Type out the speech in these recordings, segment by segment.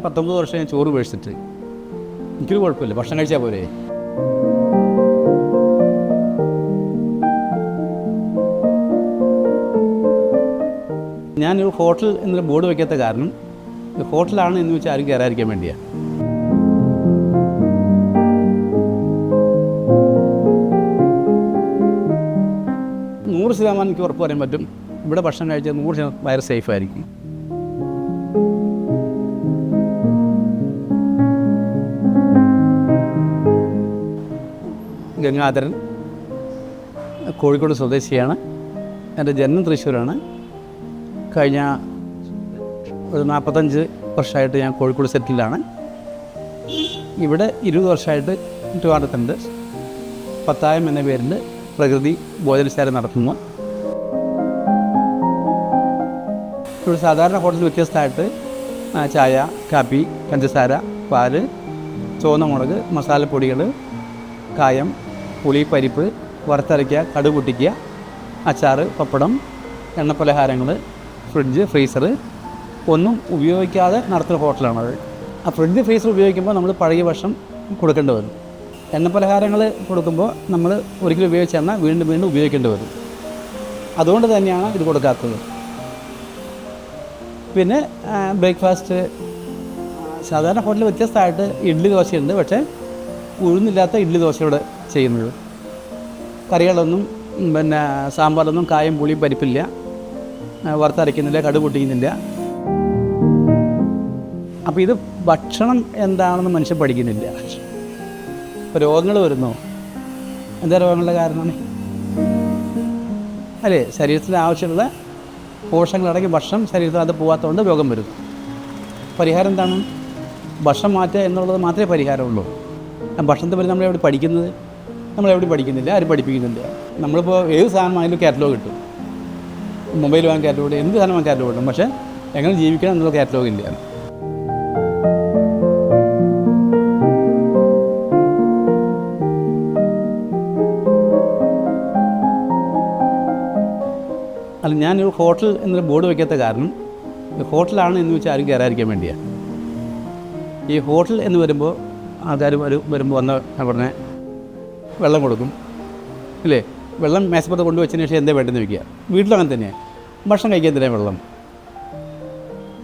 പത്തൊമ്പത് വർഷം ഞാൻ ചോറ് മേടിച്ചിട്ട്. എനിക്കൊരു കുഴപ്പമില്ല. ഭക്ഷണം കഴിച്ചാൽ പോരെ. ഞാനൊരു ഹോട്ടൽ എന്നൊരു ബോർഡ് വയ്ക്കാത്ത കാരണം ഹോട്ടലാണ് എന്ന് വെച്ചാൽ ആരും കയറാതിരിക്കാൻ വേണ്ടിയാണ് നൂറ് ശതമാനം എനിക്ക് ഉറപ്പ് പറയാൻ പറ്റും. ഇവിടെ ഭക്ഷണം കഴിച്ചാൽ നൂറ് ശതമാനം വയറ് സേഫ് ഗംഗാധരൻ കോഴിക്കോട് സ്വദേശിയാണ്. എന്റെ ജന്മം തൃശ്ശൂരാണ്. കഴിഞ്ഞ ഒരു നാൽപ്പത്തഞ്ച് വർഷമായിട്ട് ഞാൻ കോഴിക്കോട് സെറ്റിലാണ്. ഇവിടെ ഇരുപത് വർഷമായിട്ട് ട്രിവാണ്ടത്തുണ്ട് പത്തായം എന്ന പേരിൽ പ്രകൃതി ഭോജനശാല നടത്തുന്നു. ഇവിടെ സാധാരണ ഹോട്ടലിൽ വ്യത്യസ്തമായിട്ട് ചായ കാപ്പി പഞ്ചസാര പാൽ ചുവന്ന മുളക് മസാലപ്പൊടികൾ കായം പുളി പരിപ്പ് വറുത്തരയ്ക്കുക കടു പൊട്ടിക്കുക അച്ചാറ് പപ്പടം എണ്ണപ്പലഹാരങ്ങൾ ഫ്രിഡ്ജ് ഫ്രീസർ ഒന്നും ഉപയോഗിക്കാതെ നടത്തുന്ന ഹോട്ടലാണത് ആ ഫ്രിഡ്ജ് ഫ്രീസർ ഉപയോഗിക്കുമ്പോൾ നമ്മൾ പഴയ ഭക്ഷണം കൊടുക്കേണ്ടി വരും. എണ്ണപ്പലഹാരങ്ങൾ കൊടുക്കുമ്പോൾ നമ്മൾ ഒരിക്കലും ഉപയോഗിച്ച എണ്ണ വീണ്ടും വീണ്ടും ഉപയോഗിക്കേണ്ടി വരും. അതുകൊണ്ട് തന്നെയാണ് ഇത് കൊടുക്കാത്തത്. പിന്നെ ബ്രേക്ക്ഫാസ്റ്റ് സാധാരണ ഹോട്ടലിൽ വ്യത്യസ്തമായിട്ട് ഇഡ്ഡലി ദോശയുണ്ട്. പക്ഷേ ഉഴുന്നില്ലാത്ത ഇഡ്ഡലി ദോശ ഇവിടെ ചെയ്യുന്നത്. കറികളൊന്നും പിന്നെ സാമ്പാറൊന്നും കായം പുളി പരിപ്പില്ല. വറുത്തരയ്ക്കുന്നില്ല കടു പൊട്ടിക്കുന്നില്ല. അപ്പോൾ ഇത് ഭക്ഷണം എന്താണെന്ന് മനുഷ്യൻ പഠിക്കുന്നില്ല. രോഗങ്ങൾ വരുന്നു? എന്താ രോഗങ്ങളുടെ കാരണമാണ്? അല്ലേ ശരീരത്തിന് ആവശ്യമുള്ള പോഷകങ്ങളടങ്ങിയ ഭക്ഷണം ശരീരത്തിൽ അത് പോകാത്തതുകൊണ്ട് രോഗം വരുന്നു. പരിഹാരം എന്താണ്? ഭക്ഷണം മാറ്റുക എന്നുള്ളത് മാത്രമേ പരിഹാരമുള്ളൂ. ഭക്ഷണത്തെ പറ്റി നമ്മളെവിടെ പഠിക്കുന്നത്? നമ്മളെവിടെ പഠിക്കുന്നില്ല ആരും പഠിപ്പിക്കുന്നില്ല നമ്മളിപ്പോൾ ഏത് സാധനമായാലും കാറ്റലോഗ് കിട്ടും. മൊബൈൽ വാങ്ങി കാറ്റലോഗ് എന്ത് സാധനം വാങ്ങാൻ കാറ്റലോഗ് കിട്ടും. പക്ഷേ എങ്ങനെ ജീവിക്കണം എന്നുള്ള കാറ്റലോഗ് ഇല്ല. അല്ല ഞാനൊരു ഹോട്ടൽ എന്നൊരു ബോർഡ് വയ്ക്കാത്ത കാരണം ഹോട്ടലാണ് എന്ന് വെച്ചാൽ ആരും കയറാതിരിക്കാൻ വേണ്ടിയാണ് ഈ ഹോട്ടൽ എന്ന് വരുമ്പോൾ ആൾക്കാർ വരും വരുമ്പോൾ വന്ന ഉടനെ വെള്ളം കൊടുക്കും. ഇല്ലേ? വെള്ളം മേശപ്പുറത്ത് കൊണ്ടുവച്ചതിന് ശേഷം എന്താ വേണ്ടെന്ന് വയ്ക്കുക വീട്ടിലങ്ങനെ തന്നെയാണ് ഭക്ഷണം കഴിക്കാൻ തരാൻ വെള്ളം?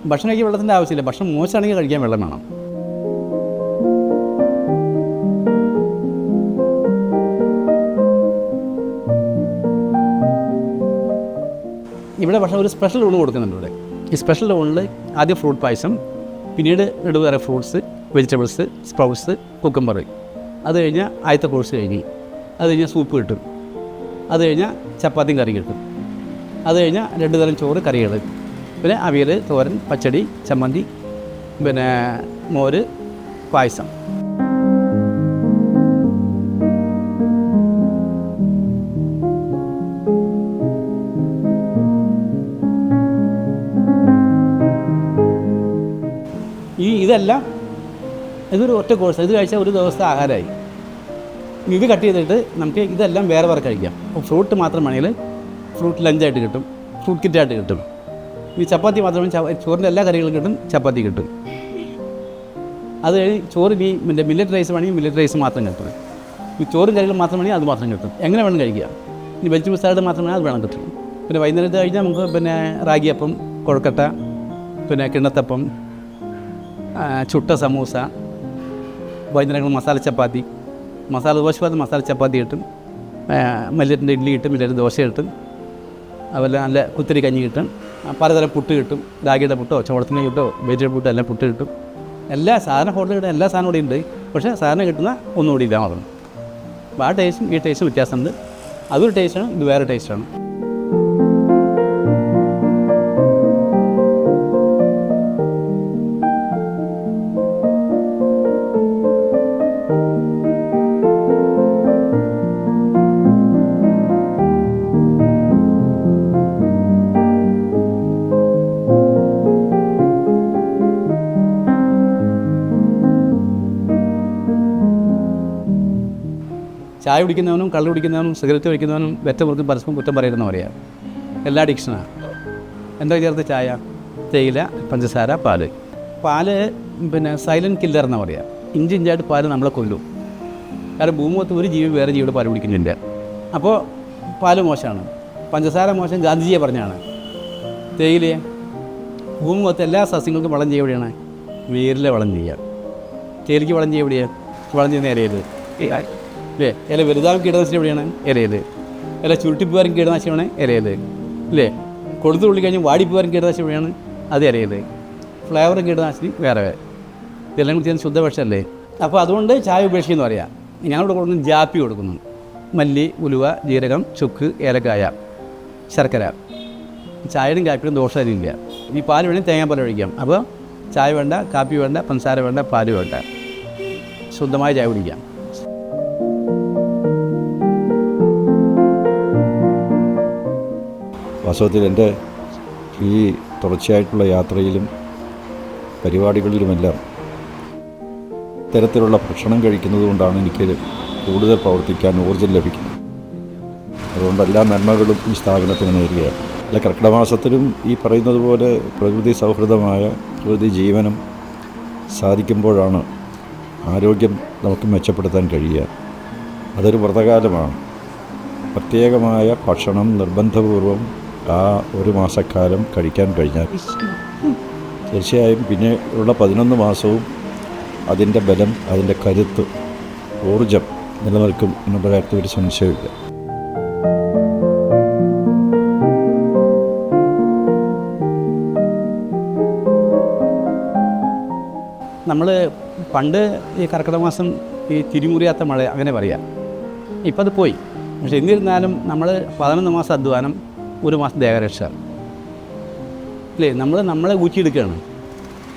ഭക്ഷണം കഴിക്കാൻ വെള്ളത്തിന്റെ ആവശ്യമില്ല. ഭക്ഷണം മോശമാണെങ്കിൽ കഴിക്കാൻ വെള്ളം വേണം. ഇവിടെ പക്ഷേ ഒരു സ്പെഷ്യൽ ഊണ് കൊടുക്കുന്നുണ്ട് ഇവിടെ. ഈ സ്പെഷ്യൽ ഊണിൽ ആദ്യം ഫ്രൂട്ട് പായസം പിന്നീട് വേറെ ഫ്രൂട്ട്സ് വെജിറ്റബിൾസ് സ്പ്രൗട്ട്സ് കുക്കമ്പർ അത് കഴിഞ്ഞാൽ ആദ്യത്തെ കോഴ്സ് കഴിഞ്ഞ്. അത് കഴിഞ്ഞാൽ സൂപ്പ് കിട്ടും. അത് കഴിഞ്ഞാൽ ചപ്പാത്തിയും കറി കിട്ടും. അത് കഴിഞ്ഞാൽ രണ്ട് തരം ചോറ് കറികൾ പിന്നെ അവിയൽ തോരൻ പച്ചടി ചമ്മന്തി പിന്നെ മോര് പായസം. ഈ ഇതെല്ലാം ഇതൊരു ഒറ്റ കോഴ്സ് ഇത് കഴിച്ചാൽ ഒരു ദിവസത്തെ ആഹാരമായി ഇനി ഇത് കട്ട് ചെയ്തിട്ട് നമുക്ക് ഇതെല്ലാം വേറെ വേറെ കഴിക്കാം. അപ്പോൾ ഫ്രൂട്ട് മാത്രം വേണമെങ്കിൽ ഫ്രൂട്ട് ലഞ്ചായിട്ട് കിട്ടും. ഫ്രൂട്ട് കിറ്റായിട്ട് കിട്ടും. ഈ ചപ്പാത്തി മാത്രമേ ചോറിന്റെ എല്ലാ കറികളും കിട്ടും ചപ്പാത്തി കിട്ടും. അത് കഴിഞ്ഞ് ചോറ് ഈ മറ്റേ മില്ലറ്റ് റൈസ് വേണമെങ്കിൽ മില്ലറ്റ് റൈസ് മാത്രം കിട്ടും. ഈ ചോറും കറികളും മാത്രം വേണമെങ്കിൽ അത് മാത്രം കിട്ടും. എങ്ങനെ വേണം കഴിക്കുക ഇനി വെജിറ്റബിൾ സാലഡ് മാത്രം വേണമെങ്കിൽ അത് വേണം കിട്ടും. പിന്നെ വൈകുന്നേരത്ത് കഴിഞ്ഞാൽ നമുക്ക് പിന്നെ റാഗിയപ്പം കൊഴക്കട്ട പിന്നെ കിണ്ണത്തപ്പം ചുട്ട സമൂസ വൈകുന്നേരങ്ങൾ മസാല ചപ്പാത്തി മസാല ദോശ പോലെ മസാല ചപ്പാത്തി കിട്ടും മല്ലിയറ്റിന്റെ ഇഡ്ഡലി കിട്ടും മില്ലറ്റ് ദോശ കിട്ടും അതുപോലെ നല്ല കുത്തിരി കഞ്ഞി കിട്ടും പലതരം പുട്ട് കിട്ടും രാഗിയുടെ പുട്ടോ ചോളത്തിന്റെ പുട്ടോ വെജിറ്റബിൾ പുട്ടോ എല്ലാം പുട്ട് കിട്ടും. എല്ലാ സാധന ഹോട്ടലിൽ കിട്ടുന്ന എല്ലാ സാധനവും ഇവിടെ ഉണ്ട് പക്ഷേ സാധനം കിട്ടുന്ന ഒന്നുകൂടി ഇല്ല മാത്രം. അപ്പോൾ ആ ടേസ്റ്റും ഈ ടേസ്റ്റും വ്യത്യാസമുണ്ട്. അതൊരു ടേസ്റ്റാണ് ഇത് വേറെ ടേസ്റ്റാണ് ചായ കുടിക്കുന്നവനും കള്ളു കുടിക്കുന്നവനും സിഗരറ്റ് വലിക്കുന്നവനും വെറ്റമുറുക്കും പരസ്പരം കുറ്റം പറയുന്നവരെയാണ് എല്ലാ അഡിക്ഷനാണ് എന്താ ചേർത്ത് ചായ? തേയില പഞ്ചസാര പാൽ. പാൽ പിന്നെ സൈലന്റ് കില്ലർ എന്നാണ് പറയുക ഇഞ്ചിഞ്ചായിട്ട് പാൽ നമ്മളെ കൊല്ലും. കാരണം ഭൂമുഖത്ത് ഒരു ജീവി വേറെ ജീവിയുടെ പാൽ കുടിക്കുന്നില്ല. അപ്പോൾ പാൽ മോശമാണ്. പഞ്ചസാര മോശം ഗാന്ധിജിയെ പറഞ്ഞാണ്. തേയില ഭൂമുഖത്ത് എല്ലാ സസ്യങ്ങൾക്കും വളം ചെയ്യുക എവിടെയാണ്? വേരിലെ വളം ചെയ്യുക. തേയിലയ്ക്ക് വളം ചെയ്യുക എവിടെയാണ് വളം ചെയ്യുന്ന ഇലയിൽ അല്ലേ ഇല വലുതാവും കീടനാശിനി എവിടെയാണ്? ഇലയിൽ ഇല ചുരുട്ടിപ്പോകാരും കീടനാശിനിയാണ് ഇലയിൽ അല്ലേ കൊടുത്തു ഉള്ളി കഴിഞ്ഞ് വാടിപ്പോവാരും കീടനാശിനി എവിടെയാണ്? അത് ഇലയിൽ ഫ്ലേവർ കീടനാശിനി? വേറെ. ഇതെല്ലാം കൂടി ചെയ്യുന്ന ശുദ്ധപക്ഷമല്ലേ അപ്പോൾ അതുകൊണ്ട് ചായ ഉപേക്ഷിക്കുന്നു പറയാം. ഞങ്ങളിവിടെ കൊടുക്കുന്ന ജാപ്പി കൊടുക്കുന്നു. മല്ലി ഉലുവ ജീരകം ചുക്ക് ഏലക്കായ ശർക്കര. ചായയുടെയും കാപ്പിയും ദോഷമില്ല ഈ പാൽ വേണമെങ്കിൽ തേങ്ങാപ്പാൽ ഒഴിക്കാം. അപ്പോൾ ചായ വേണ്ട കാപ്പി വേണ്ട പഞ്ചസാര വേണ്ട പാൽ വേണ്ട. ശുദ്ധമായ ചായ കുടിക്കാം. വാസ്തവത്തിൽ എന്റെ ഈ തുടർച്ചയായിട്ടുള്ള യാത്രയിലും പരിപാടികളിലുമെല്ലാം ഇത്തരത്തിലുള്ള ഭക്ഷണം കഴിക്കുന്നത് കൊണ്ടാണ് എനിക്ക് കൂടുതൽ പ്രവർത്തിക്കാൻ ഊർജം ലഭിക്കുന്നത്. അതുകൊണ്ട് എല്ലാ നന്മകളും ഈ സ്ഥാപനത്തിന് നേരുകയാണ്. അല്ല കർക്കിടമാസത്തിലും ഈ പറയുന്നത് പോലെ പ്രകൃതി സൗഹൃദമായ പ്രകൃതി ജീവനം സാധിക്കുമ്പോഴാണ് ആരോഗ്യം നമുക്ക് മെച്ചപ്പെടുത്താൻ കഴിയുക. അതൊരു വ്രതകാലമാണ്. പ്രത്യേകമായ ഭക്ഷണം നിർബന്ധപൂർവം ആ ഒരു മാസക്കാലം കഴിക്കാൻ കഴിഞ്ഞാൽ തീർച്ചയായും പിന്നെ ഉള്ള പതിനൊന്ന് മാസവും അതിന്റെ ബലം അതിന്റെ കരുത്ത് ഊർജം നിലനിൽക്കും എന്നുള്ള കാര്യത്തിൽ ഒരു സംശയമില്ല നമ്മൾ പണ്ട് ഈ കർക്കിടക മാസം ഈ തിരിമുറിയാത്ത മഴ അങ്ങനെ പറയാം. ഇപ്പം അത് പോയി. പക്ഷെ എന്നിരുന്നാലും നമ്മൾ പതിനൊന്ന് മാസം അധ്വാനം ഒരു മാസം ദേഹരക്ഷ. അല്ലേ നമ്മൾ നമ്മളെ ഊറ്റിയെടുക്കുകയാണ്.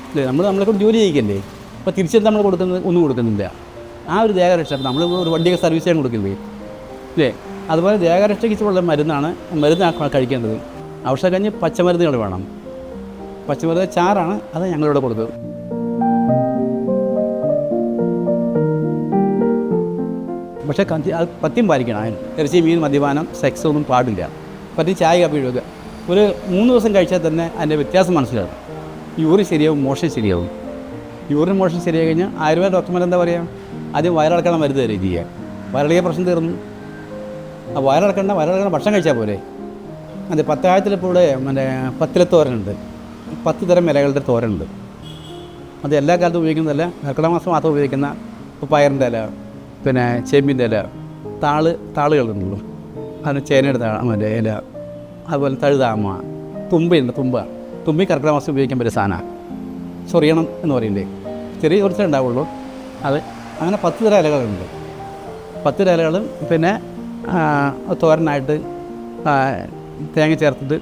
അല്ലേ നമ്മൾ നമ്മളെ കൊണ്ട് ജോലി ചെയ്യിക്കല്ലേ? അപ്പോൾ തിരിച്ചെന്താ നമ്മൾ കൊടുക്കുന്നത്? ഒന്നും കൊടുക്കുന്നില്ല. ആ ഒരു ദേഹരക്ഷ നമ്മൾ ഒരു വണ്ടിയൊക്കെ സർവീസ് ചെയ്യാൻ കൊടുക്കില്ലേ അല്ലേ അതുപോലെ ദേഹരക്ഷയ്ക്കുള്ള മരുന്നാണ് മരുന്നാണ് കഴിക്കേണ്ടത്. ഔഷധം കഴിഞ്ഞ് പച്ചമരുന്നുകൾ വേണം. പച്ചമരുന്ന് ചാറാണ് അത് ഞങ്ങളിവിടെ കൊടുത്തത്. പക്ഷേ അത് പത്യം പാലിക്കണം. ഇറച്ചി മീൻ മദ്യപാനം സെക്സ് ഒന്നും പാടില്ല. പറ്റി ചായ കാപ്പി എഴുതുക ഒരു മൂന്ന് ദിവസം കഴിച്ചാൽ തന്നെ അതിന്റെ വ്യത്യാസം മനസ്സിലാകും. യൂറിൻ ശരിയാവും മോഷൻ ശരിയാവും. യൂറിൻ മോഷൻ ശരിയായി കഴിഞ്ഞാൽ ആയുർവേദ ഡോക്ടർമാർ എന്താ പറയുക ആദ്യം വയറിളക്കണം മരുന്ന് തരും ചെയ്യുക വയറിളകിയ പ്രശ്നം തീർന്നു. ആ വയറിളക്കണ്ട വയറിളക്കണ ഭക്ഷണം കഴിച്ചാൽ പോരെ. അതെ പത്താഴത്തിലിപ്പോൾ മറ്റേ പത്തിലെ തോരനുണ്ട്. പത്ത് തരം ഇലകളുടെ തോരനുണ്ട്. അത് എല്ലാ കാലത്തും ഉപയോഗിക്കുന്നതല്ല കർക്കിടക മാസം മാത്രം ഉപയോഗിക്കുന്ന പയറിന്റെ ഇല പിന്നെ ചേമ്പിന്റെ ഇല താൾ താളുകളുണ്ടല്ലോ. അതിന് ചേനയുടെ മറ്റേ ഇല അതുപോലെ തഴുതാമ തുമ്പയുണ്ട് തുമ്പ. തുമ്പി കർക്കിടക മാസം ഉപയോഗിക്കാൻ പറ്റിയ സാധനമാണ് ചൊറിയണം എന്ന് പറയണ്ടേ ചെറിയ കുറച്ചേ ഉണ്ടാവുള്ളൂ. അത് അങ്ങനെ പത്ത് തര ഇലകളുണ്ട്. പത്ത് തര ഇലകളും പിന്നെ തോരനായിട്ട് തേങ്ങ ചേർത്തിട്ട്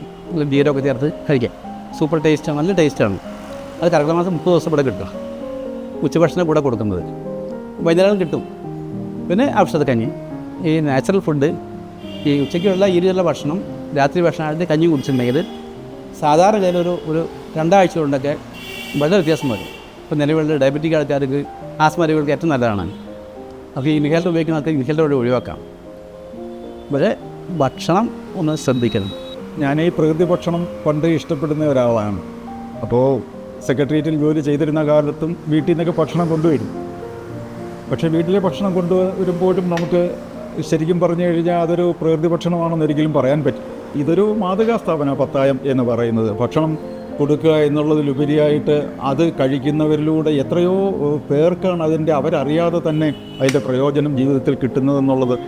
ജീരമൊക്കെ ചേർത്ത് കഴിക്കാം. സൂപ്പർ ടേസ്റ്റാണ് നല്ല ടേസ്റ്റാണ്. അത് കർക്കിടക മാസം മുപ്പത് ദിവസം ഇവിടെ കിട്ടും ഉച്ചഭക്ഷണം കൂടെ കൊടുക്കുന്നത്. വൈകുന്നേരം കിട്ടും. പിന്നെ ഔഷധക്കഞ്ഞി. ഈ നാച്ചുറൽ ഫുഡ് ഈ ഉച്ചയ്ക്കുള്ള ഇരുചുള്ള ഭക്ഷണം രാത്രി ഭക്ഷണമായിട്ട് കഞ്ഞി കുടിച്ചിട്ടുണ്ടെങ്കിൽ സാധാരണ ഗതിയിൽ ഒരു ഒരു രണ്ടാഴ്ച കൊണ്ടൊക്കെ വളരെ വ്യത്യാസം വരും. ഇപ്പോൾ നിലവിലുള്ള ഡയബറ്റിക് ആൾക്കാർക്ക് ആസ്മ രോഗികൾക്ക് ഏറ്റവും നല്ലതാണ്. അപ്പോൾ ഈ ഇൻഹേലർ ഉപയോഗിക്കുന്ന ആൾക്ക് ഇൻഹേലർ വഴി ഒഴിവാക്കാം. പക്ഷേ ഭക്ഷണം ഒന്ന് ശ്രദ്ധിക്കണം. ഞാൻ ഈ പ്രകൃതി ഭക്ഷണം പണ്ട് ഇഷ്ടപ്പെടുന്ന ഒരാളാണ്. അപ്പോൾ സെക്രട്ടേറിയറ്റിൽ ജോലി ചെയ്തിരുന്ന കാലത്തും വീട്ടിൽ നിന്നൊക്കെ ഭക്ഷണം കൊണ്ടുവരും. പക്ഷേ വീട്ടിലെ ഭക്ഷണം കൊണ്ടുവരുമ്പോഴും നമുക്ക് ശരിക്കും പറഞ്ഞു കഴിഞ്ഞാൽ അതൊരു പ്രകൃതി ഭക്ഷണമാണെന്ന് ഒരിക്കലും പറയാൻ പറ്റും. ഇതൊരു മാതൃകാ സ്ഥാപന പത്തായം എന്ന് പറയുന്നത്. ഭക്ഷണം കൊടുക്കുക എന്നുള്ളതിലുപരിയായിട്ട് അത് കഴിക്കുന്നവരിലൂടെ എത്രയോ പേർക്കാണ് അതിന്റെ അവരറിയാതെ തന്നെ അതിന്റെ പ്രയോജനം ജീവിതത്തിൽ കിട്ടുന്നതെന്നുള്ളത്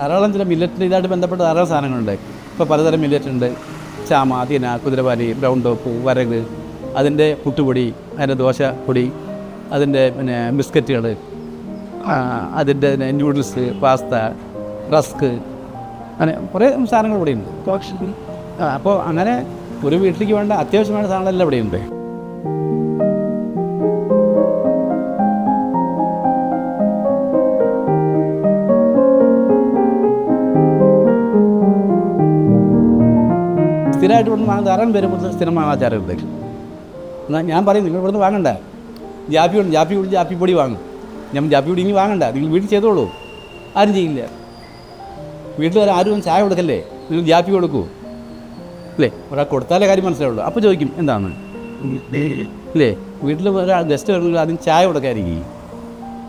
ധാരാളം ചില മില്ലറ്റിന്റെ ഇതായിട്ട് ബന്ധപ്പെട്ട ധാരാളം സാധനങ്ങളുണ്ട്. ഇപ്പോൾ പലതരം മില്ലറ്റ് ഉണ്ട് ചാമ തിന കുതിരവാലി ബ്രൗൺ ടോപ്പ് വരക് അതിന്റെ പുട്ടുപൊടി അതിന്റെ ദോശപ്പൊടി അതിന്റെ പിന്നെ ബിസ്ക്കറ്റുകൾ അതിന്റെ ന്യൂഡിൽസ് പാസ്ത റസ്ക് അങ്ങനെ കുറേ സാധനങ്ങൾ ഇവിടെ ഉണ്ട്. അപ്പോൾ അങ്ങനെ ഒരു വീട്ടിലേക്ക് വേണ്ട അത്യാവശ്യമായ സാധനങ്ങളെല്ലാം ഇവിടെയുണ്ട്. സ്ഥിരമായിട്ട് ഇവിടുന്ന് ധാരാളം പേര് സ്ഥിരമാണ് ആചാരം വാങ്ങാച്ചാറുണ്ട് എന്നാൽ ഞാൻ പറയും നിങ്ങൾ ഇവിടുന്ന് വാങ്ങണ്ട. ജാപ്പി ഉണ്ട് ജാപ്പി കൂടി ജാപ്പി പൊടി വാങ്ങും. ഞാൻ ജാപ്പി പൊടി ഇനി വാങ്ങണ്ട നിങ്ങൾ വീട്ടിൽ ചെയ്തോളൂ. ആരും ചെയ്യില്ല. വീട്ടിൽ ആരും ചായ കൊടുക്കല്ലേ? നിങ്ങൾ ജാപ്പി കൊടുക്കൂ. അല്ലേ? ഒരാൾ കൊടുത്താലേ കാര്യം മനസ്സിലാവുള്ളൂ. അപ്പോൾ ചോദിക്കും എന്താണ്? അല്ലേ? വീട്ടിൽ ഒരാൾ ഗസ്റ്റ് വരണമെങ്കിൽ ആദ്യം ചായ കൊടുക്കാതിരിക്കും.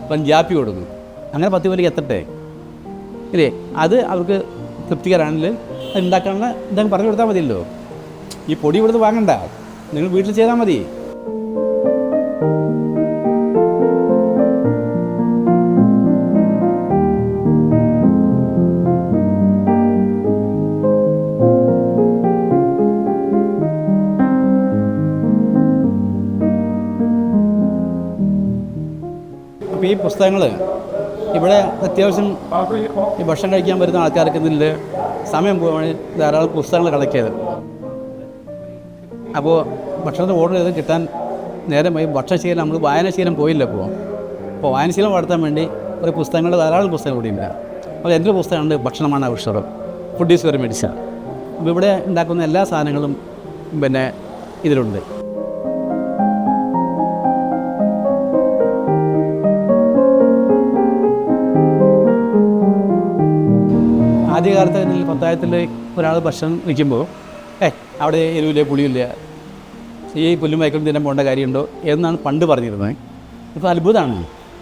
അപ്പം ജാപ്പി കൊടുക്കും. അങ്ങനെ പത്ത് പേർക്ക് എത്തട്ടെ? ഇല്ലേ അത് അവർക്ക് തൃപ്തികരാണെങ്കിൽ അത് ഉണ്ടാക്കാനുള്ള ഇതങ്ങ് പറഞ്ഞു കൊടുത്താൽ മതിയല്ലോ. ഈ പൊടി ഇവിടുന്ന് വാങ്ങണ്ട. നിങ്ങൾ വീട്ടിൽ ചെയ്താൽ മതി. ഈ പുസ്തകങ്ങൾ ഇവിടെ അത്യാവശ്യം ഈ ഭക്ഷണം കഴിക്കാൻ വരുന്ന ആൾക്കാർക്ക് ഇതിൽ സമയം പോകാൻ ധാരാളം പുസ്തകങ്ങൾ കളക്ട് ചെയ്ത് അപ്പോൾ ഭക്ഷണത്തിന് ഓർഡർ ചെയ്ത് കിട്ടാൻ നേരം പോയി ഭക്ഷണശീലം നമ്മൾ വായനാശീലം പോയില്ല ഇപ്പോൾ. അപ്പോൾ വായനശീലം വളർത്താൻ വേണ്ടി ഒരു പുസ്തകങ്ങൾ ധാരാളം പുസ്തകങ്ങൾ ഇവിടെ ഉണ്ട്. അപ്പോൾ എന്റെ പുസ്തകമുണ്ട് ഭക്ഷണമാണ് ഔഷധം ഫുഡ് ഈസ് വെറി മെഡിസിൻ അപ്പോൾ ഇവിടെ ഉണ്ടാക്കുന്ന എല്ലാ സാധനങ്ങളും പിന്നെ ഇതിലുണ്ട്. ആദ്യകാലത്ത് പത്തായത്തിൽ ഒരാൾ ഭക്ഷണം നിൽക്കുമ്പോൾ ഏ അവിടെ എരിവില്ല പുളിയില്ല ഈ പുല്ലും മയക്കളും തിന്നാൻ പോകേണ്ട കാര്യമുണ്ടോ എന്നാണ് പണ്ട് പറഞ്ഞിരുന്നത്. ഇപ്പോൾ അത്ഭുതമാണ്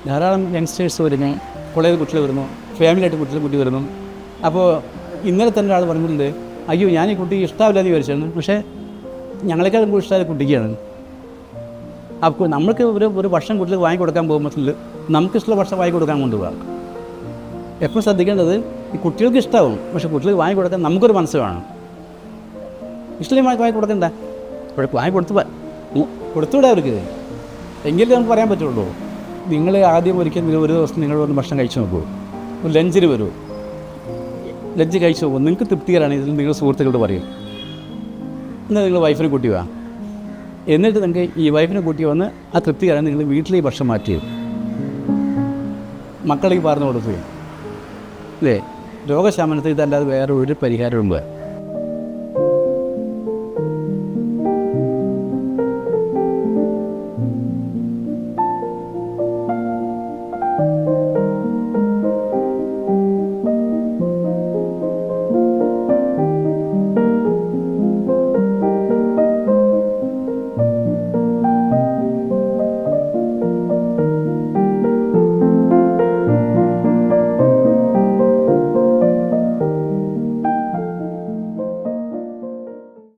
ധാരാളം യങ്സ്റ്റേഴ്സ് വരുന്നു കുളയിൽ കുട്ടികൾ വരുന്നു ഫാമിലിയായിട്ട് കുട്ടികൾ കുട്ടി വരുന്നു. അപ്പോൾ ഇന്നലെ തന്നെ ഒരാൾ പറഞ്ഞിട്ടുണ്ട് അയ്യോ ഞാൻ ഈ കുട്ടി ഇഷ്ടമില്ലാന്ന് വിചാരിച്ചാണ് പക്ഷേ ഞങ്ങളെക്കാളും കൂടുതൽ ഇഷ്ടമായ കുട്ടിക്കാണ്. അപ്പോൾ നമ്മൾക്ക് ഒരു ഒരു ഭക്ഷണം കുട്ടികൾ വാങ്ങി കൊടുക്കാൻ പോകുമ്പോൾ നമുക്കിഷ്ടമുള്ള ഭക്ഷണം വാങ്ങി കൊടുക്കാൻ കൊണ്ടുപോകാം. എപ്പോഴും ശ്രദ്ധിക്കേണ്ടത് ഈ കുട്ടികൾക്ക് ഇഷ്ടമാവും പക്ഷേ കുട്ടികൾക്ക് വാങ്ങി കൊടുക്കാൻ നമുക്കൊരു മനസ്സ് വേണം. ഇഷ്ടമായി വാങ്ങി കൊടുക്കണ്ട ഇവിടെ വാങ്ങി കൊടുത്തു കൊടുത്തുവിടാ അവർക്ക്. എങ്കിലും നമുക്ക് പറയാൻ പറ്റുള്ളൂ. നിങ്ങൾ ആദ്യം ഒരിക്കൽ നിങ്ങൾ ഒരു ദിവസം നിങ്ങൾ വന്ന് ഭക്ഷണം കഴിച്ചു നോക്കൂ. ലഞ്ചിന് വരൂ. ലഞ്ച് കഴിച്ചു നോക്കൂ. നിങ്ങൾക്ക് തൃപ്തികരാണ് ഇതിൽ നിങ്ങൾ സുഹൃത്തുക്കളോട് പറയും. എന്നാൽ നിങ്ങൾ വൈഫിനെ കൂട്ടി വാ. എന്നിട്ട് നിങ്ങൾക്ക് ഈ വൈഫിനെ കൂട്ടി വന്ന് ആ തൃപ്തികരാണ് നിങ്ങൾ വീട്ടിലേക്ക് ഭക്ഷണം മാറ്റിയത് മക്കളേക്ക് പറഞ്ഞു കൊടുക്കുകയും. അല്ലേ രോഗശമനത്തിന് ഇതല്ലാതെ വേറെ ഒരു പരിഹാരവും വേറെ